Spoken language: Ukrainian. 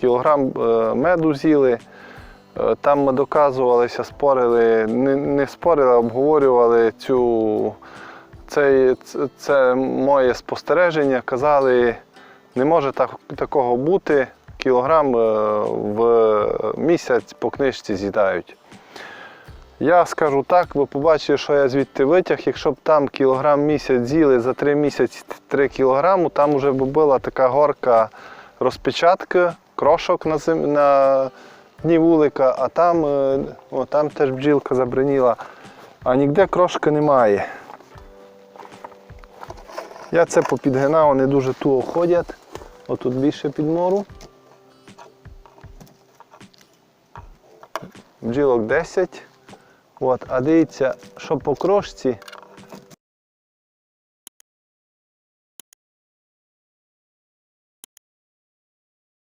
кілограм е, меду з'їли. Е, Там ми доказувалися, спорили, не, не спорили, обговорювали цю, це, це, моє спостереження. Казали, не може так, такого бути. Кілограм е, в місяць по книжці з'їдають. Я скажу так, ви побачите, що я звідти витяг. Якщо б там кілограм місяць з'їли за три місяці 3 кілограму, там вже б була така горка розпечатки, крошок на, зим... на дні вулика, а там, е, о, там теж бджілка забриніла, а ніде крошки немає. Я це попідгинав, вони дуже туго ходять. Отут більше підмору. Бджілок 10. От, а дивіться, що по крошці